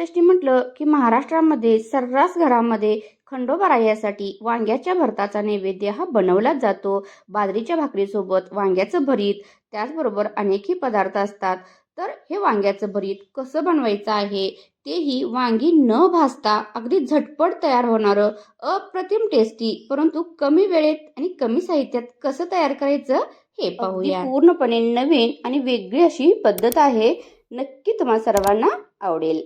नागनाथषष्ठी म्हटलं की महाराष्ट्रामध्ये सर्रास घरामध्ये खंडोबा रायासाठी वांग्याच्या भरताचा नैवेद्य हा बनवलाच जातो. बाजरीच्या भाकरीसोबत वांग्याचं भरीत त्याचबरोबर अनेकही पदार्थ असतात. तर हे वांग्याचं भरीत कसं बनवायचं आहे? तेही वांगी न भाजता अगदी झटपट तयार होणारं अप्रतिम टेस्टी परंतु कमी वेळेत आणि कमी साहित्यात कसं तयार करायचं हे पाहूया. पूर्णपणे नवीन आणि वेगळी अशी पद्धत आहे. नक्की तुम्हाला सर्वांना आवडेल.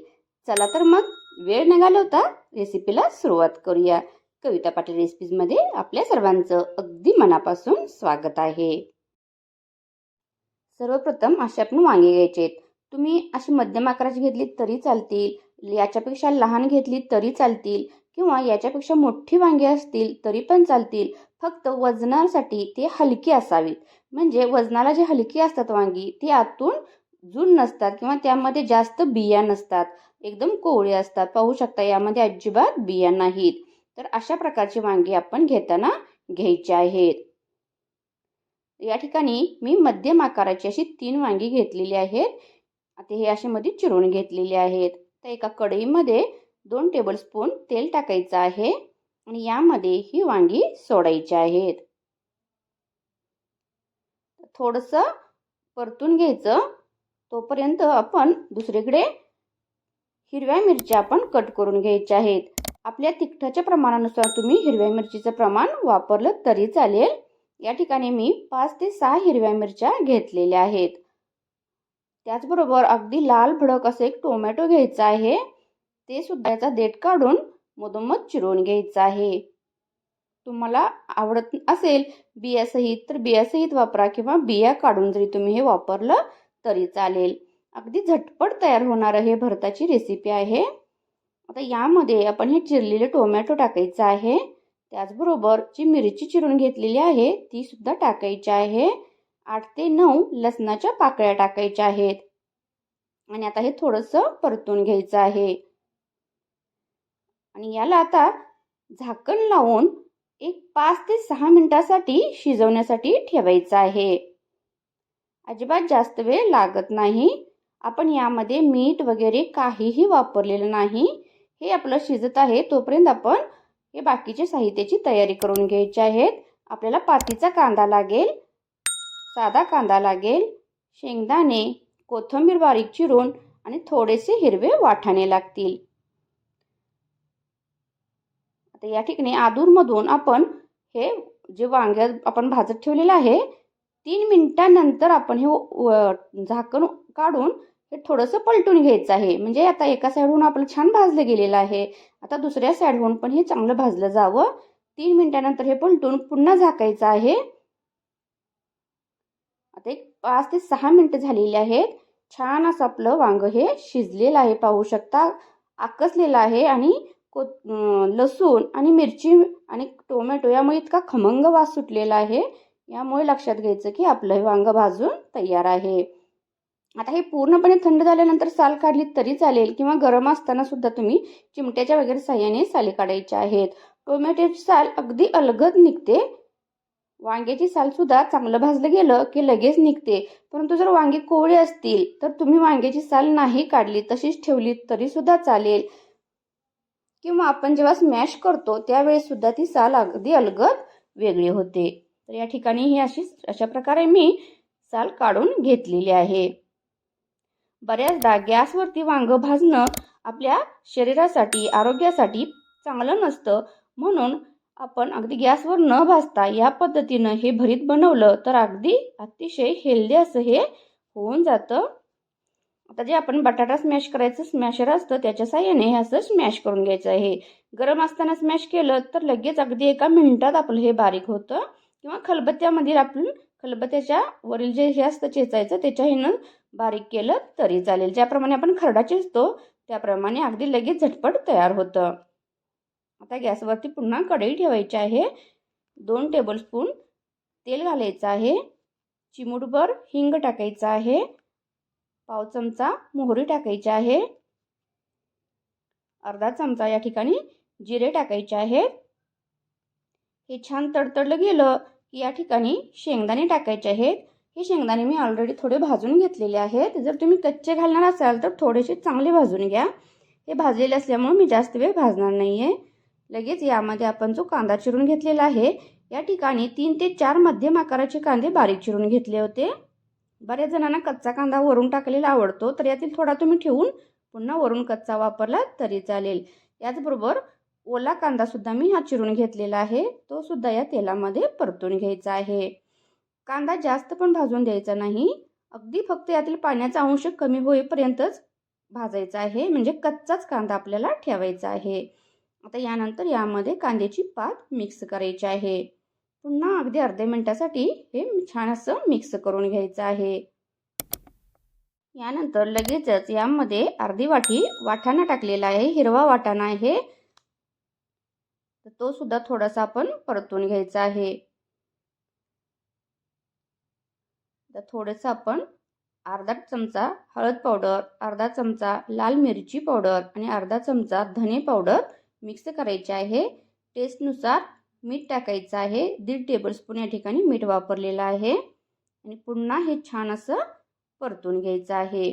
चला तर मग वेळ न घालवता रेसिपीला सुरुवात करूया. कविता पाटील रेसिपीजमध्ये आपल्या सर्वांचं अगदी मनापासून स्वागत आहे. सर्वप्रथम असे आपण वांगे घ्यायचे आहेत तुम्ही अशी मध्यम आकाराची घेतली तरी चालतील याच्यापेक्षा लहान घेतली तरी चालतील किंवा याच्यापेक्षा मोठी वांगी असतील तरी पण चालतील. फक्त वजनासाठी ते हलकी असावीत. म्हणजे वजनाला जे हलकी असतात वांगी ती आतून जून नसतात किंवा त्यामध्ये जास्त बिया नसतात. एकदम कोवळी असतात. पाहू शकता यामध्ये अजिबात बिया नाहीत. तर अशा प्रकारची वांगी आपण घेताना घ्यायची आहेत. या ठिकाणी मी मध्यम आकाराची अशी तीन वांगी घेतलेली आहेत. आता हे असे मध्ये चिरून घेतलेले आहेत. तर एका कढईमध्ये दोन टेबलस्पून तेल टाकायचं आहे आणि यामध्ये ही वांगी सोडायची आहेत. थोडंसं परतून घ्यायचं. तोपर्यंत आपण दुसरीकडे हिरव्या मिरच्या आपण कट करून घ्यायच्या आहेत. आपल्या तिखटाच्या प्रमाणानुसार तुम्ही हिरव्या मिरचीचं प्रमाण वापरलं तरी चालेल. या ठिकाणी मी पाच ते सहा हिरव्या मिरच्या घेतलेल्या आहेत. त्याचबरोबर अगदी लाल भडक असं एक टोमॅटो घ्यायचा आहे. ते सुद्धा याचा देठ काढून मधोमध चिरून घ्यायचं आहे. तुम्हाला आवडत असेल बियासहित तर बियासहित वापरा किंवा बिया काढून जरी तुम्ही हे वापरलं तरी चालेल. अगदी झटपट तयार होणारं हे भरताची रेसिपी आहे. आता यामध्ये आपण हे चिरलेले टोमॅटो टाकायचं आहे. त्याचबरोबर जी मिरची चिरून घेतलेली आहे ती सुद्धा टाकायची आहे. आठ ते नऊ लसणाच्या पाकळ्या टाकायच्या आहेत. आणि आता हे थोडंसं परतून घ्यायचं आहे. आणि याला आता झाकण लावून एक पाच ते सहा मिनिटासाठी शिजवण्यासाठी ठेवायचं आहे. अजिबात जास्त वेळ लागत नाही. आपण यामध्ये मीठ वगैरे काहीही वापरलेलं नाही. हे आपलं शिजत आहे तोपर्यंत आपण हे बाकीचे साहित्याची तयारी करून घ्यायची आहेत. आपल्याला पातीचा कांदा लागेल साधा कांदा लागेल शेंगदाणे कोथिंबीर बारीक चिरून आणि थोडेसे हिरवे वाटाणे लागतील. आता या ठिकाणी आदूरमधून आपण हे जे वांग्या आपण भाजत ठेवलेलं आहे तीन मिनिटानंतर आपण हे झाकण काढून हे थोडंसं पलटून घ्यायचं आहे. म्हणजे आता एका साईडहून आपलं छान भाजलं गेलेलं आहे. आता दुसऱ्या साईडहून पण हे चांगलं भाजलं जावं. तीन मिनिटानंतर हे पलटून पुन्हा झाकायचं आहे. आता एक पाच ते सहा मिनटं झालेली आहेत. छान असं आपलं वांग हे शिजलेलं आहे पाहू शकता. आकसलेलं आहे आणि को लसूण आणि मिरची आणि टोमॅटो यामुळे इतका खमंग वास सुटलेला आहे. यामुळे लक्षात घ्यायचं की आपलं हे वांग भाजून तयार आहे. आता हे पूर्णपणे थंड झाल्यानंतर साल काढली तरी चालेल किंवा गरम असताना सुद्धा तुम्ही चिमट्याच्या वगैरे साह्याने साली काढायच्या आहेत. टोमॅटोची साल अगदी अलगद निघते. वांग्याची साल सुद्धा चांगलं भाजलं गेलं की लगेच निघते. परंतु जर वांगे कोवळे असतील तर तुम्ही वांग्याची साल नाही काढली तशीच ठेवली तरी सुद्धा चालेल. किंवा आपण जेव्हा स्मॅश करतो त्यावेळेस सुद्धा ती साल अगदी अलगद वेगळी होते. तर या ठिकाणी ही अशी अशा प्रकारे मी साल काढून घेतलेली आहे. बऱ्याचदा गॅसवरती वांगं भाजणं आपल्या शरीरासाठी आरोग्यासाठी चांगलं नसतं. म्हणून आपण अगदी गॅसवर न भाजता या पद्धतीनं हे भरीत बनवलं तर अगदी अतिशय हेल्दी असं हे होऊन जातं. आता जे आपण बटाटा स्मॅश करायचं स्मॅशर असतं त्याच्या साह्याने हे असं स्मॅश करून घ्यायचं आहे. गरम असताना स्मॅश केलं तर लगेच अगदी एका मिनिटात आपलं हे बारीक होतं किंवा खलबत्त्यामधील आपण खलबत्त्याच्या वरील जे हे असतं चेचायचं त्याच्या बारीक केलं तरी चालेल. ज्याप्रमाणे आपण खरडा चेचतो त्याप्रमाणे अगदी लगेच झटपट तयार होतं. आता गॅसवरती पुन्हा कढई ठेवायची आहे. दोन टेबलस्पून तेल घालायचं आहे. चिमूटभर हिंग टाकायचं आहे. पाव चमचा मोहरी टाकायची आहे. अर्धा चमचा या ठिकाणी जिरे टाकायचे आहेत. हे छान तडतडलं गेलं. या ठिकाणी शेंगदाणे टाकायचे आहेत. हे शेंगदाणे मी ऑलरेडी थोडे भाजून घेतलेले आहेत. जर तुम्ही कच्चे घालणार असाल तर थोडेसे चांगले भाजून घ्या. हे भाजलेले असल्यामुळे मी जास्त वेळ भाजणार नाही आहे लगेच यामध्ये आपण जो कांदा चिरून घेतलेला आहे या ठिकाणी तीन ते चार मध्यम आकाराचे कांदे बारीक चिरून घेतले होते. बऱ्याच जणांना कच्चा कांदा वरून टाकलेला आवडतो तर यातील थोडा तुम्ही ठेवून पुन्हा वरून कच्चा वापरला तरी चालेल. याचबरोबर ओला कांदासुद्धा मी हा चिरून घेतलेला आहे. तो सुद्धा या तेलामध्ये परतून घ्यायचा आहे. कांदा जास्त पण भाजून द्यायचा नाही. अगदी फक्त यातील पाण्याचा अंश कमी होईपर्यंतच भाजायचा आहे. म्हणजे कच्चाच कांदा आपल्याला ठेवायचा आहे. आता यानंतर यामध्ये कांद्याची पात मिक्स करायची आहे. पुन्हा अगदी अर्ध्या मिनटासाठी हे छान असं मिक्स करून घ्यायचं आहे. यानंतर लगेचच यामध्ये अर्धी वाटी वाटाणा टाकलेला आहे. हिरवा वाटाणा आहे. तर तो सुद्धा थोडासा आपण परतून घ्यायचा आहे. तर थोडंसं आपण अर्धा चमचा हळद पावडर अर्धा चमचा लाल मिरची पावडर आणि अर्धा चमचा धने पावडर मिक्स करायचे आहे. टेस्टनुसार मीठ टाकायचं आहे. दीड टेबलस्पून या ठिकाणी मीठ वापरलेलं आहे. आणि पुन्हा हे छान असं परतून घ्यायचं आहे.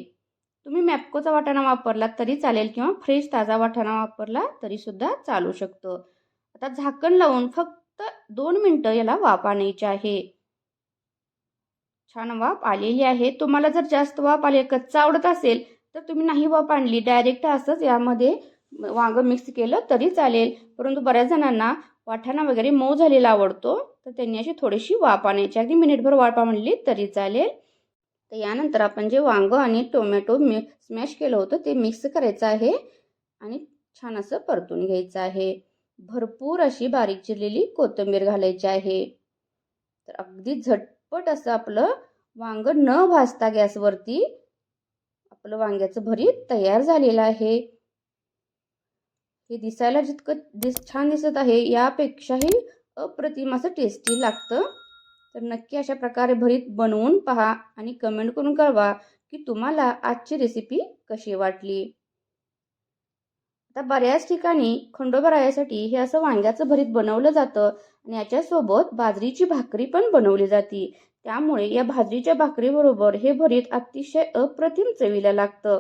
तुम्ही मॅपकोचा वाटाणा वापरला तरी चालेल किंवा फ्रेश ताजा वाटाणा वापरला तरीसुद्धा चालू शकतो. आता झाकण लावून फक्त दोन मिनटं याला वाफ आणायची आहे. छान वाफ आलेली आहे. तुम्हाला जर जास्त वाफ आले कच्चा आवडत असेल तर तुम्ही नाही वाफ आणली. डायरेक्ट असंच यामध्ये वांगं मिक्स केलं तरी चालेल. परंतु बऱ्याच जणांना वाटाणा वगैरे मऊ झालेला आवडतो तर त्यांनी अशी थोडीशी वाफ आणायची. अगदी मिनिटभर वाफ आणली तरी चालेल. तर यानंतर आपण जे वांगं आणि टोमॅटो मी स्मॅश केलं होतं ते मिक्स करायचं आहे आणि छान असं परतून घ्यायचं आहे. भरपूर अशी बारीक चिरलेली कोथिंबीर घालायची आहे. तर अगदी झटपट असं आपलं वांगं न भाजता गॅसवरती आपलं वांग्याचं भरीत तयार झालेलं आहे. हे दिसायला जितकं दिस छान दिसत आहे यापेक्षाही अप्रतिम असं टेस्टी लागतं. तर नक्की अशा प्रकारे भरीत बनवून पहा आणि कमेंट करून कळवा की तुम्हाला आजची रेसिपी कशी वाटली. आता बऱ्याच ठिकाणी खंडोबा रायासाठी हे असं वांग्याचं भरीत बनवलं जातं आणि याच्यासोबत बाजरीची भाकरी पण बनवली जाते. त्यामुळे या भाजरीच्या भाकरीबरोबर हे भरीत अतिशय अप्रतिम चवीला लागतं.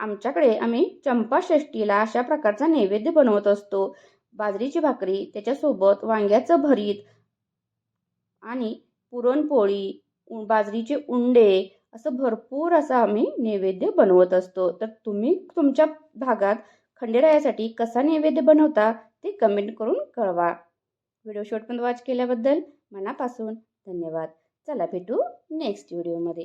आमच्याकडे आम्ही चंपाषष्टीला अशा प्रकारचा नैवेद्य बनवत असतो. बाजरीची भाकरी त्याच्यासोबत वांग्याचं भरीत आणि पुरणपोळी बाजरीचे उंडे असं भरपूर असं आम्ही नैवेद्य बनवत असतो. तर तुम्ही तुमच्या भागात खंडेरायासाठी कसा नैवेद्य बनवता ते कमेंट करून कळवा. व्हिडिओ शॉर्टपर्यंत वॉच केल्याबद्दल मनापासून धन्यवाद. चला भेटू नेक्स्ट व्हिडिओमध्ये